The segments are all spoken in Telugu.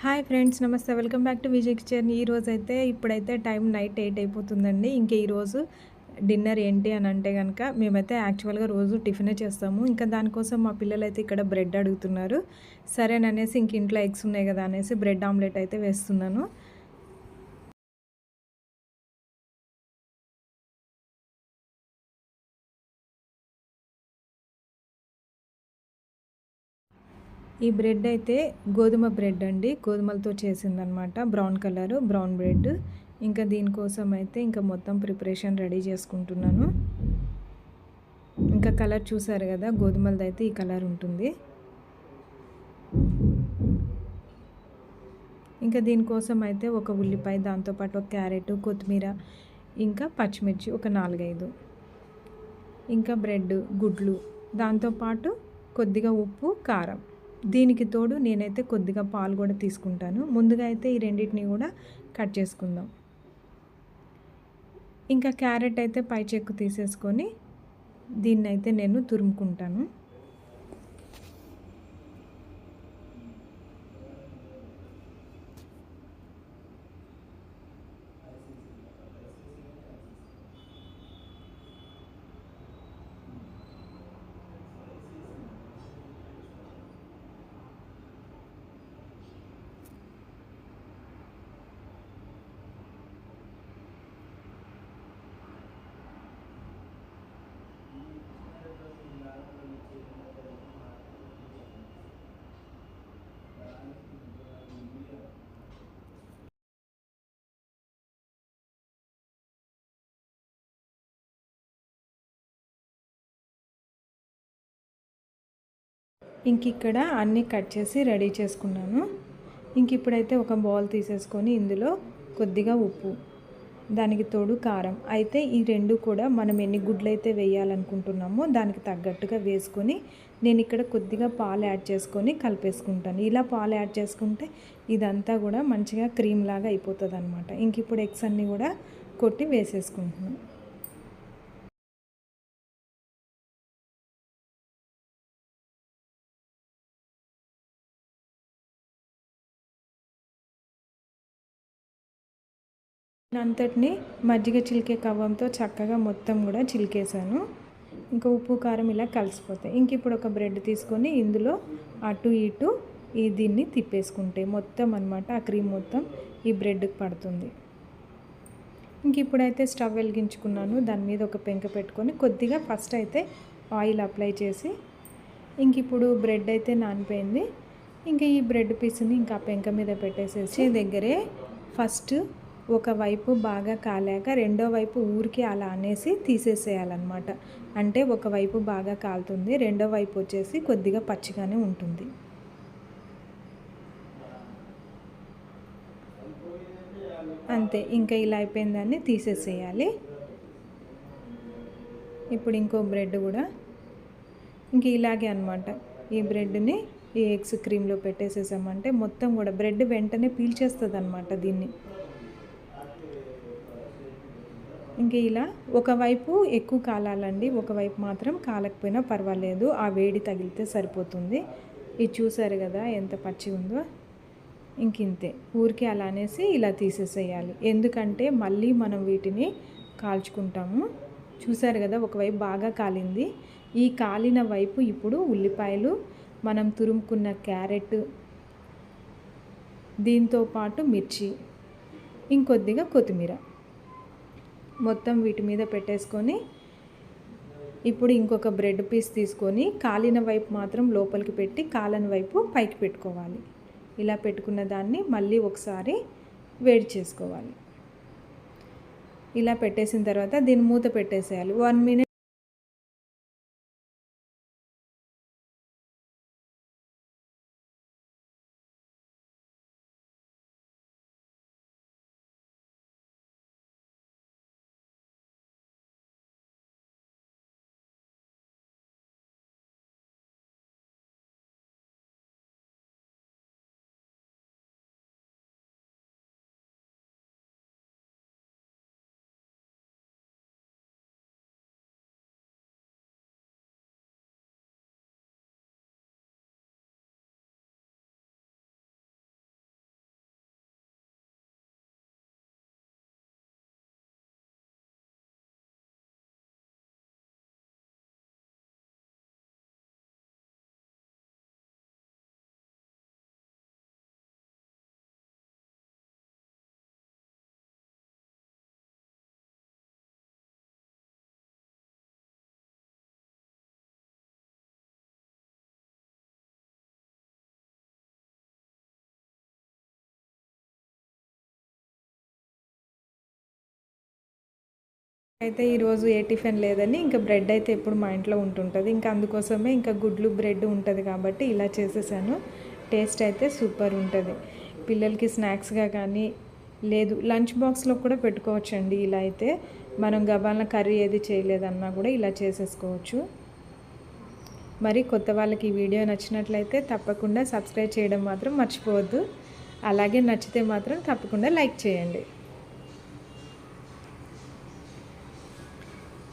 Hi friends namaste. Welcome back to Vijay kitchen. ఈరోజు అయితే ఇప్పుడైతే టైం నైట్ ఎయిట్ అయిపోతుందండి. ఇంకా ఈరోజు డిన్నర్ ఏంటి అని అంటే కనుక మేమైతే యాక్చువల్గా రోజు టిఫినే చేస్తాము. ఇంకా దానికోసం మా పిల్లలు అయితే ఇక్కడ బ్రెడ్ అడుగుతున్నారు. సరేననేసి ఇంక ఇంట్లో ఎగ్స్ ఉన్నాయి కదా అనేసి బ్రెడ్ ఆమ్లెట్ అయితే వేస్తున్నాను. ఈ బ్రెడ్ అయితే గోధుమ బ్రెడ్ అండి. గోధుమలతో చేసిందనమాట బ్రౌన్ కలర్ బ్రౌన్ బ్రెడ్. ఇంకా దీనికోసం అయితే ఇంకా మొత్తం ప్రిపరేషన్ రెడీ చేసుకుంటున్నాను. ఇంకా కలర్ చూసారు కదా గోధుమలది అయితే ఈ కలర్ ఉంటుంది. ఇంకా దీనికోసం అయితే ఒక ఉల్లిపాయ దాంతోపాటు ఒక క్యారెట్ కొత్తిమీర ఇంకా పచ్చిమిర్చి ఒక నాలుగైదు. ఇంకా బ్రెడ్ గుడ్లు దాంతోపాటు కొద్దిగా ఉప్పు కారం. దీనికి తోడు నేనైతే కొద్దిగా పాలు కూడా తీసుకుంటాను. ముందుగా అయితే ఈ రెండింటిని కూడా కట్ చేసుకుందాం. ఇంకా క్యారెట్ అయితే పై చెక్కు తీసేసుకొని దీన్ని అయితే నేను తురుముకుంటాను. ఇంక ఇక్కడ అన్నీ కట్ చేసి రెడీ చేసుకున్నాను. ఇంక ఇప్పుడైతే ఒక బౌల్ తీసేసుకొని ఇందులో కొద్దిగా ఉప్పు దానికి తోడు కారం. అయితే ఈ రెండు కూడా మనం ఎన్ని గుడ్లు అయితే వేయాలనుకుంటున్నామో దానికి తగ్గట్టుగా వేసుకొని నేను ఇక్కడ కొద్దిగా పాలు యాడ్ చేసుకొని కలిపేసుకుంటాను. ఇలా పాలు యాడ్ చేసుకుంటే ఇదంతా కూడా మంచిగా క్రీమ్ లాగా అయిపోతుంది అనమాట ఇంక ఇప్పుడు ఎగ్స్ అన్నీ కూడా కొట్టి వేసేసుకుంటున్నాను. అంతటిని మజ్జిగ చిలికే కవ్వంతో చక్కగా మొత్తం కూడా చిలికేసాను ఇంకా ఉప్పు కారం ఇలా కలిసిపోతాయి. ఇంక ఇప్పుడు ఒక బ్రెడ్ తీసుకొని ఇందులో అటు ఇటు ఈ దీన్ని తిప్పేసుకుంటే మొత్తం అనమాట ఆ క్రీమ్ మొత్తం ఈ బ్రెడ్కి పడుతుంది. ఇంక ఇప్పుడైతే స్టవ్ వెలిగించుకున్నాను. దాని మీద ఒక పెంక పెట్టుకొని కొద్దిగా ఫస్ట్ అయితే ఆయిల్ అప్లై చేసి ఇంక ఇప్పుడు బ్రెడ్ అయితే నానిపోయింది. ఇంకా ఈ బ్రెడ్ పీస్ని ఇంకా పెంక మీద పెట్టేసేసి దగ్గరే ఫస్ట్ ఒకవైపు బాగా కాలాక రెండో వైపు ఊరికి అలా అనేసి తీసేసేయాలన్నమాట. అంటే ఒకవైపు బాగా కాలుతుంది రెండో వైపు వచ్చేసి కొద్దిగా పచ్చిగానే ఉంటుంది. అంతే ఇంకా ఇలా అయిపోయిందాన్ని తీసేసేయాలి. ఇప్పుడు ఇంకో బ్రెడ్ కూడా. ఇంక ఇలాగే అనమాట ఈ బ్రెడ్ని ఈ ఎగ్స్ క్రీమ్లో పెట్టేసేసామంటే మొత్తం కూడా బ్రెడ్ వెంటనే పీల్చేస్తుంది అనమాట దీన్ని. ఇంక ఇలా ఒకవైపు ఎక్కువ కాలాలండి ఒకవైపు మాత్రం కాలకపోయినా పర్వాలేదు. ఆ వేడి తగిలితే సరిపోతుంది. ఇది చూసారు కదా ఎంత పచ్చి ఉందో. ఇంకింతే ఊరికి అలా అనేసి ఇలా తీసేసేయాలి. ఎందుకంటే మళ్ళీ మనం వీటిని కాల్చుకుంటాము. చూసారు కదా ఒకవైపు బాగా కాలింది. ఈ కాలిన వైపు ఇప్పుడు ఉల్లిపాయలు మనం తురుముకున్న క్యారెట్ దీంతో పాటు మిర్చి ఇంకొద్దిగా కొత్తిమీర. మొత్తం వీటి మీద పెట్టేసుకొని ఇప్పుడు ఇంకొక బ్రెడ్ పీస్ తీసుకొని కాలిన వైపు మాత్రం లోపలికి పెట్టి కాలని వైపు పైకి పెట్టుకోవాలి. ఇలా పెట్టుకున్న దాన్ని మళ్ళీ ఒకసారి వేడి చేసుకోవాలి. ఇలా పెట్టేసిన తర్వాత దీన్ని మూత పెట్టేసేయాలి. వన్ మినిట్ అయితే ఈరోజు ఏ టిఫిన్ లేదని ఇంకా బ్రెడ్ అయితే ఎప్పుడు మా ఇంట్లో ఉంటుంటుంది. ఇంకా అందుకోసమే ఇంకా గుడ్లు బ్రెడ్ ఉంటుంది కాబట్టి ఇలా చేసేసాను. టేస్ట్ అయితే సూపర్ ఉంటుంది. పిల్లలకి స్నాక్స్గా కానీ లేదు లంచ్ బాక్స్లో కూడా పెట్టుకోవచ్చండి ఇలా అయితే. మనం గబాలన కర్రీ ఏది చేయలేదన్నా కూడా ఇలా చేసేసుకోవచ్చు. మరి కొత్త వాళ్ళకి ఈ వీడియో నచ్చినట్లయితే తప్పకుండా సబ్స్క్రైబ్ చేయడం మాత్రం మర్చిపోవద్దు. అలాగే నచ్చితే మాత్రం తప్పకుండా లైక్ చేయండి.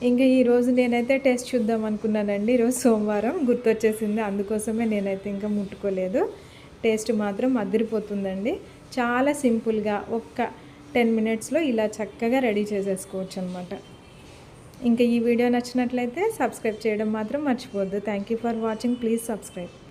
ఇంకా ఈరోజు నేనైతే టెస్ట్ చూద్దాం అనుకున్నానండి. ఈరోజు సోమవారం గుర్తొచ్చేసింది. అందుకోసమే నేనైతే ఇంకా ముట్టుకోలేదు. టేస్ట్ మాత్రం అదిరిపోతుందండి. చాలా సింపుల్గా ఒక్క టెన్ మినిట్స్లో ఇలా చక్కగా రెడీ చేసేసుకోవచ్చు అనమాట ఇంకా ఈ వీడియో నచ్చినట్లయితే సబ్స్క్రైబ్ చేయడం మాత్రం మర్చిపోవద్దు. Thank you for watching. Please subscribe.